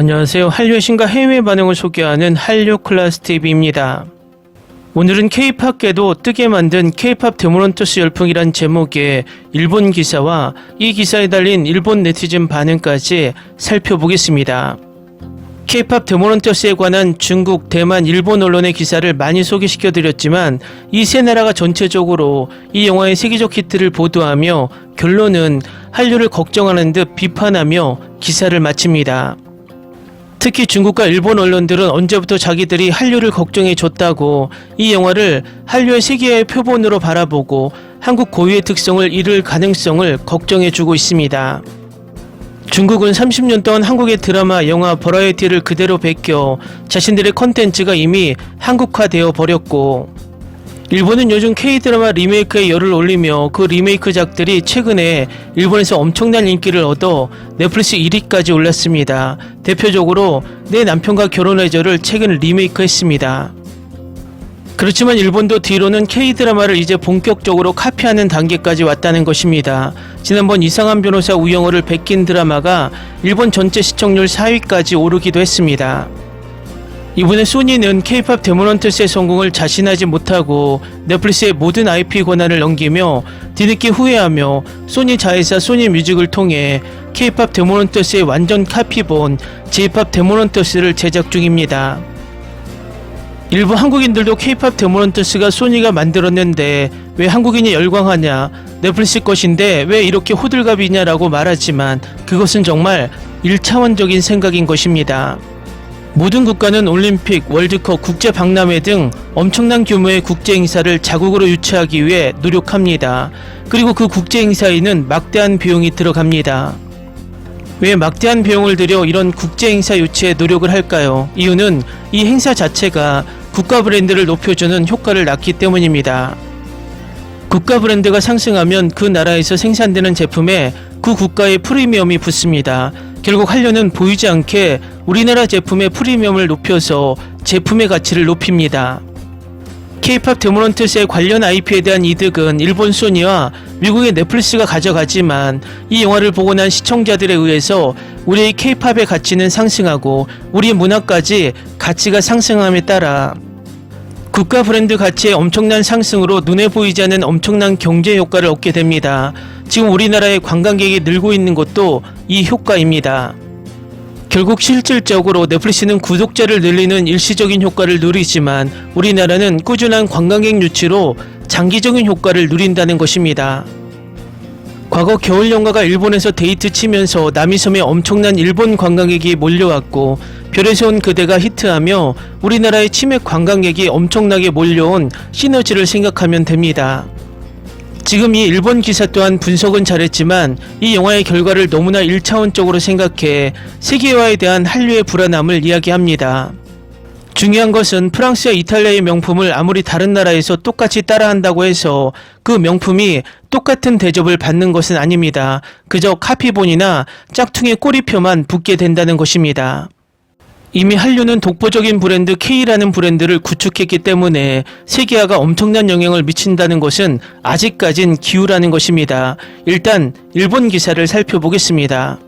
안녕하세요. 한류의 신과 해외 반응을 소개하는 한류 클래스 TV입니다. 오늘은 K-팝계도 뜨게 만든 K-팝 데모런터스 열풍이란 제목의 일본 기사와 이 기사에 달린 일본 네티즌 반응까지 살펴보겠습니다. K-팝 데모런터스에 관한 중국, 대만, 일본 언론의 기사를 많이 소개시켜 드렸지만 이 세 나라가 전체적으로 이 영화의 세계적 히트를 보도하며 결론은 한류를 걱정하는 듯 비판하며 기사를 마칩니다. 특히 중국과 일본 언론들은 언제부터 자기들이 한류를 걱정해 줬다고 이 영화를 한류의 세계의 표본으로 바라보고 한국 고유의 특성을 잃을 가능성을 걱정해 주고 있습니다. 중국은 30년 동안 한국의 드라마, 영화, 버라이어티를 그대로 베껴 자신들의 컨텐츠가 이미 한국화되어 버렸고 일본은 요즘 K-드라마 리메이크에 열을 올리며 그 리메이크작들이 최근에 일본에서 엄청난 인기를 얻어 넷플릭스 1위까지 올랐습니다. 대표적으로 내 남편과 결혼해줘를 최근 리메이크했습니다. 그렇지만 일본도 뒤로는 K-드라마를 이제 본격적으로 카피하는 단계까지 왔다는 것입니다. 지난번 이상한 변호사 우영우를 베낀 드라마가 일본 전체 시청률 4위까지 오르기도 했습니다. 이번에 소니는 K-팝 데모넌트스의 성공을 자신하지 못하고 넷플릭스의 모든 IP 권한을 넘기며 뒤늦게 후회하며 소니 자회사 소니 뮤직을 통해 K-팝 데모넌트스의 완전 카피본 J-팝 데모넌트스를 제작 중입니다. 일부 한국인들도 K-팝 데모넌트스가 소니가 만들었는데 왜 한국인이 열광하냐 넷플릭스 것인데 왜 이렇게 호들갑이냐라고 말하지만 그것은 정말 1차원적인 생각인 것입니다. 모든 국가는 올림픽, 월드컵, 국제 박람회 등 엄청난 규모의 국제 행사를 자국으로 유치하기 위해 노력합니다. 그리고 그 국제 행사에는 막대한 비용이 들어갑니다. 왜 막대한 비용을 들여 이런 국제 행사 유치에 노력을 할까요? 이유는 이 행사 자체가 국가 브랜드를 높여주는 효과를 낳기 때문입니다. 국가 브랜드가 상승하면 그 나라에서 생산되는 제품에 그 국가의 프리미엄이 붙습니다. 결국 하려는 보이지 않게 우리나라 제품의 프리미엄을 높여서 제품의 가치를 높입니다. K-팝 데모런트스의 관련 IP에 대한 이득은 일본 소니와 미국의 넷플릭스가 가져가지만 이 영화를 보고 난 시청자들에 의해서 우리의 K-팝의 가치는 상승하고 우리 문화까지 가치가 상승함에 따라 국가 브랜드 가치의 엄청난 상승으로 눈에 보이지 않는 엄청난 경제 효과를 얻게 됩니다. 지금 우리나라의 관광객이 늘고 있는 것도 이 효과입니다. 결국 실질적으로 넷플릭스는 구독자를 늘리는 일시적인 효과를 누리지만 우리나라는 꾸준한 관광객 유치로 장기적인 효과를 누린다는 것입니다. 과거 겨울 연가가 일본에서 데이트 치면서 남이섬에 엄청난 일본 관광객이 몰려왔고 별에서 온 그대가 히트하며 우리나라의 치맥 관광객이 엄청나게 몰려온 시너지를 생각하면 됩니다. 지금 이 일본 기사 또한 분석은 잘했지만 이 영화의 결과를 너무나 1차원적으로 생각해 세계화에 대한 한류의 불안함을 이야기합니다. 중요한 것은 프랑스와 이탈리아의 명품을 아무리 다른 나라에서 똑같이 따라한다고 해서 그 명품이 똑같은 대접을 받는 것은 아닙니다. 그저 카피본이나 짝퉁의 꼬리표만 붙게 된다는 것입니다. 이미 한류는 독보적인 브랜드 K라는 브랜드를 구축했기 때문에 세계화가 엄청난 영향을 미친다는 것은 아직까진 기우라는 것입니다. 일단 일본 기사를 살펴보겠습니다.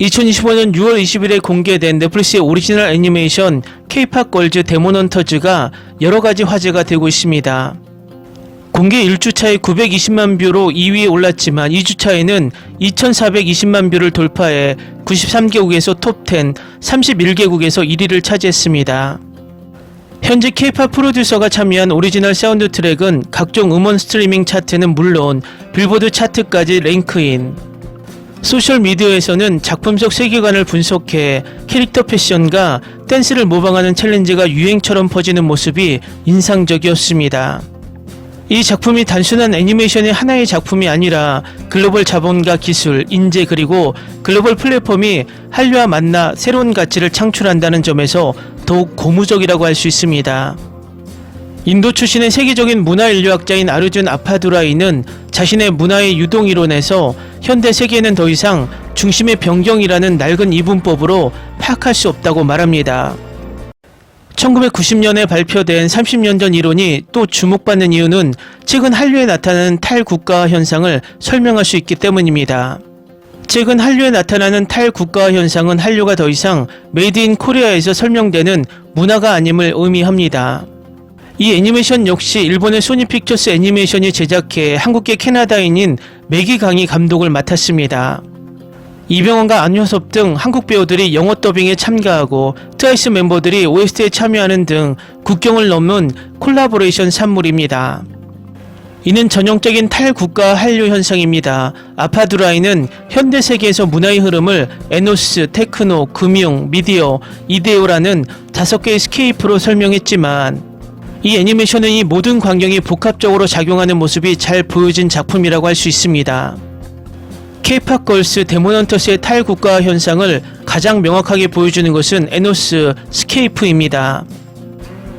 2025년 6월 20일에 공개된 넷플릭스의 오리지널 애니메이션 K-팝 걸즈 데모넌터즈가 여러 가지 화제가 되고 있습니다. 공개 1주차에 920만 뷰로 2위에 올랐지만 2주차에는 2420만 뷰를 돌파해 93개국에서 톱10, 31개국에서 1위를 차지했습니다. 현재 K-팝 프로듀서가 참여한 오리지널 사운드 트랙은 각종 음원 스트리밍 차트는 물론 빌보드 차트까지 랭크인. 소셜 미디어에서는 작품 속 세계관을 분석해 캐릭터 패션과 댄스를 모방하는 챌린지가 유행처럼 퍼지는 모습이 인상적이었습니다. 이 작품이 단순한 애니메이션의 하나의 작품이 아니라 글로벌 자본과 기술, 인재 그리고 글로벌 플랫폼이 한류와 만나 새로운 가치를 창출한다는 점에서 더욱 고무적이라고 할 수 있습니다. 인도 출신의 세계적인 문화 인류학자인 아르준 아파두라이는 자신의 문화의 유동 이론에서 현대 세계는 더 이상 중심의 변경이라는 낡은 이분법으로 파악할 수 없다고 말합니다. 1990년에 발표된 30년 전 이론이 또 주목받는 이유는 최근 한류에 나타나는 탈국가 현상을 설명할 수 있기 때문입니다. 최근 한류에 나타나는 탈국가 현상은 한류가 더 이상 메이드 인 코리아에서 설명되는 문화가 아님을 의미합니다. 이 애니메이션 역시 일본의 소니 픽처스 애니메이션이 제작해 한국계 캐나다인인 매기강이 감독을 맡았습니다. 이병헌과 안효섭 등 한국 배우들이 영어 더빙에 참가하고 트와이스 멤버들이 OST에 참여하는 등 국경을 넘은 콜라보레이션 산물입니다. 이는 전형적인 탈국가 한류 현상입니다. 아파두라이는 현대 세계에서 문화의 흐름을 에노스, 테크노, 금융, 미디어, 이데오라는 다섯 개의 스케이프로 설명했지만 이 애니메이션은 이 모든 광경이 복합적으로 작용하는 모습이 잘 보여진 작품이라고 할 수 있습니다. K-팝 걸스 데모넌터스의 탈국가 현상을 가장 명확하게 보여주는 것은 에노스 스케이프입니다.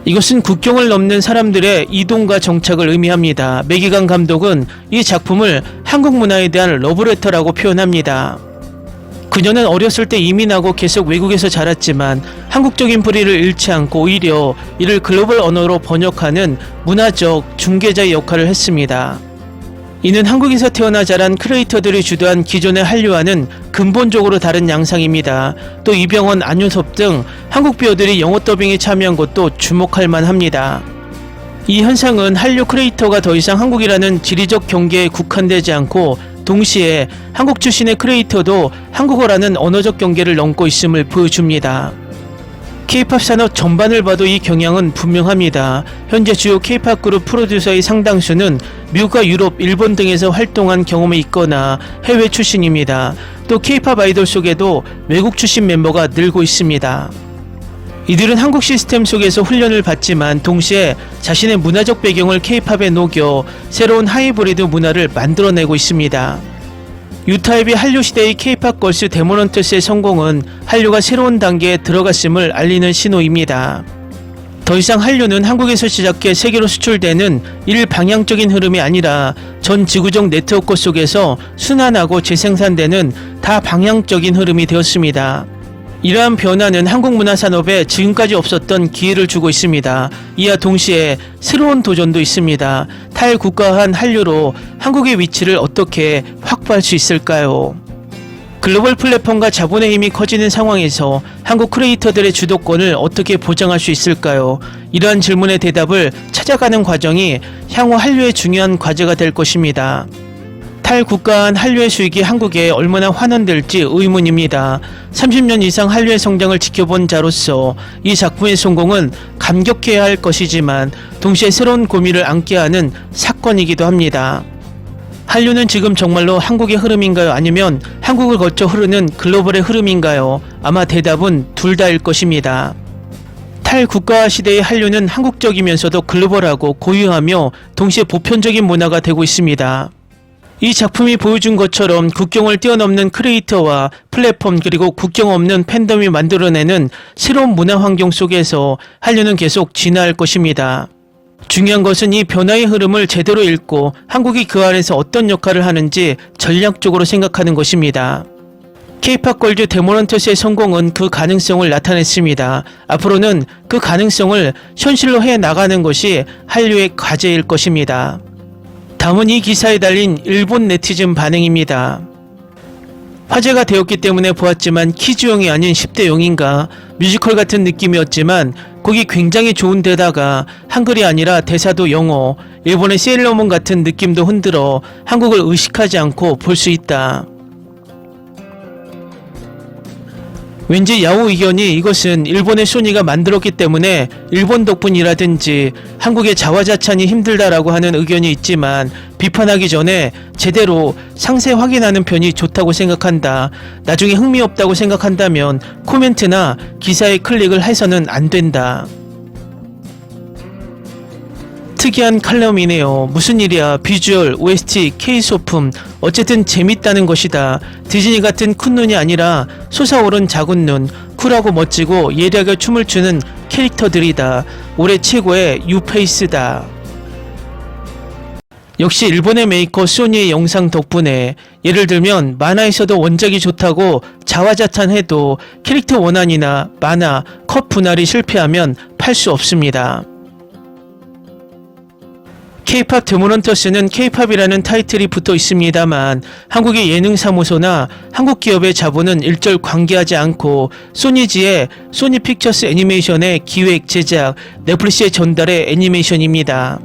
이것은 국경을 넘는 사람들의 이동과 정착을 의미합니다. 매기강 감독은 이 작품을 한국 문화에 대한 러브레터라고 표현합니다. 그녀는 어렸을 때 이민하고 계속 외국에서 자랐지만 한국적인 뿌리를 잃지 않고 오히려 이를 글로벌 언어로 번역하는 문화적 중개자의 역할을 했습니다. 이는 한국에서 태어나 자란 크리에이터들이 주도한 기존의 한류와는 근본적으로 다른 양상입니다. 또 이병헌, 안효섭 등 한국 배우들이 영어 더빙에 참여한 것도 주목할 만합니다. 이 현상은 한류 크리에이터가 더 이상 한국이라는 지리적 경계에 국한되지 않고 동시에 한국 출신의 크리에이터도 한국어라는 언어적 경계를 넘고 있음을 보여줍니다. K-팝 산업 전반을 봐도 이 경향은 분명합니다. 현재 주요 K-팝 그룹 프로듀서의 상당수는 미국과 유럽, 일본 등에서 활동한 경험이 있거나 해외 출신입니다. 또 K-팝 아이돌 속에도 외국 출신 멤버가 늘고 있습니다. 이들은 한국 시스템 속에서 훈련을 받지만 동시에 자신의 문화적 배경을 K-팝에 녹여 새로운 하이브리드 문화를 만들어내고 있습니다. 유타입이 한류 시대의 K-팝 걸스 데모넌트스의 성공은 한류가 새로운 단계에 들어갔음을 알리는 신호입니다. 더 이상 한류는 한국에서 시작해 세계로 수출되는 일방향적인 흐름이 아니라 전 지구적 네트워크 속에서 순환하고 재생산되는 다방향적인 흐름이 되었습니다. 이러한 변화는 한국 문화 산업에 지금까지 없었던 기회를 주고 있습니다. 이와 동시에 새로운 도전도 있습니다. 탈국가한 한류로 한국의 위치를 어떻게 확보할 수 있을까요? 글로벌 플랫폼과 자본의 힘이 커지는 상황에서 한국 크리에이터들의 주도권을 어떻게 보장할 수 있을까요? 이러한 질문의 대답을 찾아가는 과정이 향후 한류의 중요한 과제가 될 것입니다. 탈국가한 한류의 수익이 한국에 얼마나 환원될지 의문입니다. 30년 이상 한류의 성장을 지켜본 자로서 이 작품의 성공은 감격해야 할 것이지만 동시에 새로운 고민을 안게 하는 사건이기도 합니다. 한류는 지금 정말로 한국의 흐름인가요? 아니면 한국을 거쳐 흐르는 글로벌의 흐름인가요? 아마 대답은 둘 다일 것입니다. 탈국가 시대의 한류는 한국적이면서도 글로벌하고 고유하며 동시에 보편적인 문화가 되고 있습니다. 이 작품이 보여준 것처럼 국경을 뛰어넘는 크리에이터와 플랫폼 그리고 국경 없는 팬덤이 만들어내는 새로운 문화 환경 속에서 한류는 계속 진화할 것입니다. 중요한 것은 이 변화의 흐름을 제대로 읽고 한국이 그 안에서 어떤 역할을 하는지 전략적으로 생각하는 것입니다. K-팝 걸즈 데모넌터스의 성공은 그 가능성을 나타냈습니다. 앞으로는 그 가능성을 현실로 해 나가는 것이 한류의 과제일 것입니다. 다음은 이 기사에 달린 일본 네티즌 반응입니다. 화제가 되었기 때문에 보았지만 키즈용이 아닌 10대 용인가 뮤지컬 같은 느낌이었지만 곡이 굉장히 좋은 데다가 한글이 아니라 대사도 영어 일본의 세일러문 같은 느낌도 흔들어 한국을 의식하지 않고 볼 수 있다. 왠지 야후 의견이 이것은 일본의 소니가 만들었기 때문에 일본 덕분이라든지 한국의 자화자찬이 힘들다라고 하는 의견이 있지만 비판하기 전에 제대로 상세 확인하는 편이 좋다고 생각한다. 나중에 흥미없다고 생각한다면 코멘트나 기사에 클릭을 해서는 안 된다. 특이한 칼럼이네요. 무슨 일이야. 비주얼, OST, K-소품. 어쨌든 재밌다는 것이다. 디즈니 같은 큰 눈이 아니라 솟아오른 작은 눈. 쿨하고 멋지고 예리하게 춤을 추는 캐릭터들이다. 올해 최고의 유페이스다. 역시 일본의 메이커 소니의 영상 덕분에 예를 들면 만화에서도 원작이 좋다고 자화자찬해도 캐릭터 원안이나 만화, 컷 분할이 실패하면 팔 수 없습니다. K-팝 데모넌터스는 K-팝이라는 타이틀이 붙어 있습니다만 한국의 예능 사무소나 한국 기업의 자본은 일절 관계하지 않고 소니지의 소니 픽처스 애니메이션의 기획, 제작, 넷플릭스에 전달의 애니메이션입니다.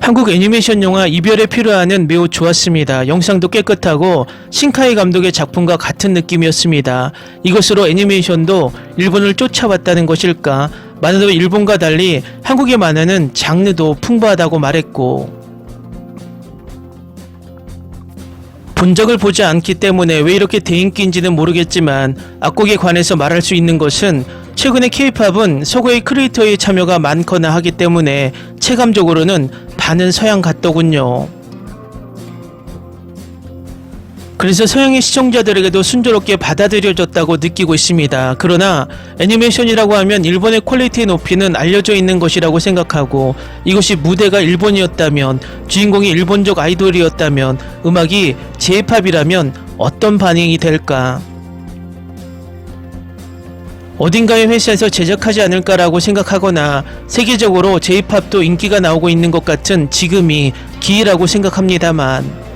한국 애니메이션 영화 이별의 필요하는 매우 좋았습니다. 영상도 깨끗하고 신카이 감독의 작품과 같은 느낌이었습니다. 이것으로 애니메이션도 일본을 쫓아왔다는 것일까? 만화도 일본과 달리 한국의 만화는 장르도 풍부하다고 말했고 본적을 보지 않기 때문에 왜 이렇게 대인기인지는 모르겠지만 악곡에 관해서 말할 수 있는 것은 최근에 K-팝은 서구의 크리에이터의 참여가 많거나 하기 때문에 체감적으로는 반은 서양 같더군요. 그래서 서양의 시청자들에게도 순조롭게 받아들여졌다고 느끼고 있습니다. 그러나 애니메이션이라고 하면 일본의 퀄리티의 높이는 알려져 있는 것이라고 생각하고 이것이 무대가 일본이었다면 주인공이 일본적 아이돌이었다면 음악이 J-팝이라면 어떤 반응이 될까? 어딘가의 회사에서 제작하지 않을까라고 생각하거나 세계적으로 J-팝도 인기가 나오고 있는 것 같은 지금이 기회라고 생각합니다만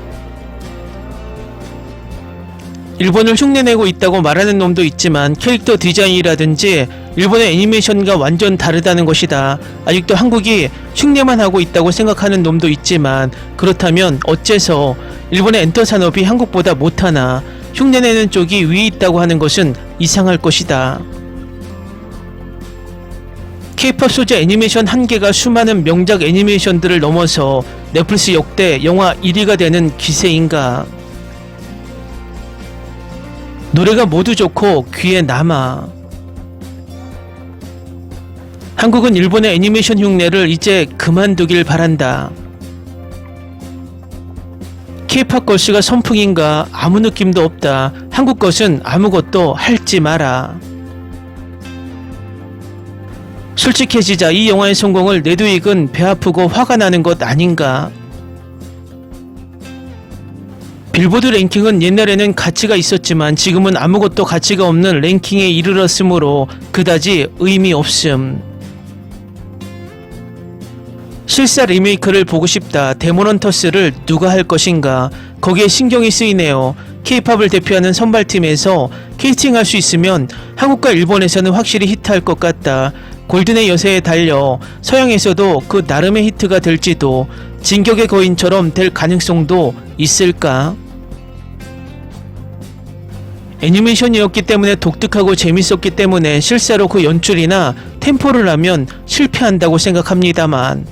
일본을 흉내내고 있다고 말하는 놈도 있지만 캐릭터 디자인이라든지 일본의 애니메이션과 완전 다르다는 것이다. 아직도 한국이 흉내만 하고 있다고 생각하는 놈도 있지만 그렇다면 어째서 일본의 엔터 산업이 한국보다 못하나 흉내내는 쪽이 위에 있다고 하는 것은 이상할 것이다. K-팝 소재 애니메이션 한 개가 수많은 명작 애니메이션들을 넘어서 넷플릭스 역대 영화 1위가 되는 기세인가? 노래가 모두 좋고 귀에 남아. 한국은 일본의 애니메이션 흉내를 이제 그만두길 바란다. K-팝 걸스가 선풍인가 아무 느낌도 없다. 한국 것은 아무것도 할지 마라. 솔직해지자 이 영화의 성공을 내두익은 배 아프고 화가 나는 것 아닌가? 빌보드 랭킹은 옛날에는 가치가 있었지만 지금은 아무것도 가치가 없는 랭킹에 이르렀으므로 그다지 의미 없음. 실사 리메이크를 보고 싶다. 데모넌터스를 누가 할 것인가? 거기에 신경이 쓰이네요. K-팝을 대표하는 선발팀에서 캐스팅할 수 있으면 한국과 일본에서는 확실히 히트할 것 같다. 골든의 여세에 달려 서양에서도 그 나름의 히트가 될지도 진격의 거인처럼 될 가능성도 있을까? 애니메이션이었기 때문에 독특하고 재밌었기 때문에 실제로 그 연출이나 템포를 하면 실패한다고 생각합니다만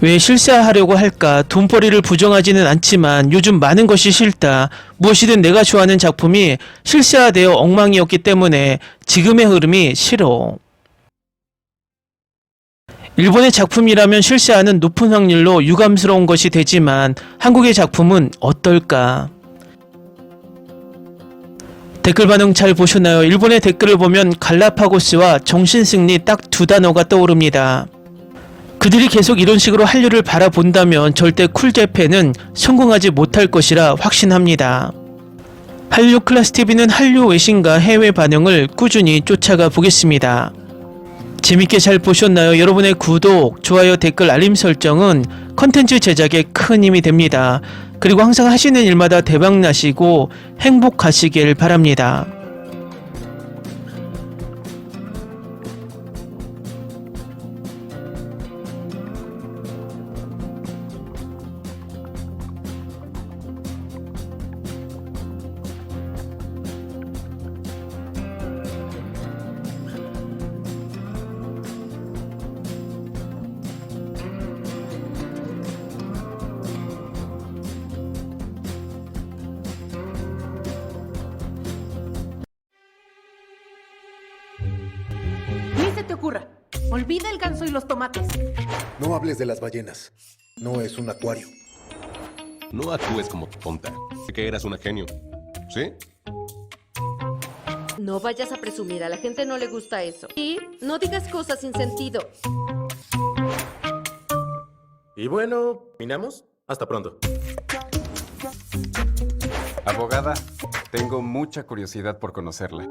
왜 실사하려고 할까? 돈벌이를 부정하지는 않지만 요즘 많은 것이 싫다. 무엇이든 내가 좋아하는 작품이 실사되어 엉망이었기 때문에 지금의 흐름이 싫어. 일본의 작품이라면 실사하는 높은 확률로 유감스러운 것이 되지만 한국의 작품은 어떨까? 댓글 반응 잘 보셨나요? 일본의 댓글을 보면 갈라파고스와 정신승리 딱 두 단어가 떠오릅니다. 그들이 계속 이런 식으로 한류를 바라본다면 절대 쿨재팬은 성공하지 못할 것이라 확신합니다. 한류 클래스 TV는 한류 외신과 해외 반응을 꾸준히 쫓아가 보겠습니다. 재밌게 잘 보셨나요? 여러분의 구독, 좋아요, 댓글, 알림 설정은 컨텐츠 제작에 큰 힘이 됩니다. 그리고 항상 하시는 일마다 대박 나시고 행복하시길 바랍니다. Olvida el ganso y los tomates. No hables de las ballenas. No es un acuario. No actúes como tonta. Que eras una genio. ¿Sí? No vayas a presumir, a la gente no le gusta eso. Y no digas cosas sin sentido. Y bueno, ¿minamos? Hasta pronto. Abogada, tengo mucha curiosidad por conocerla.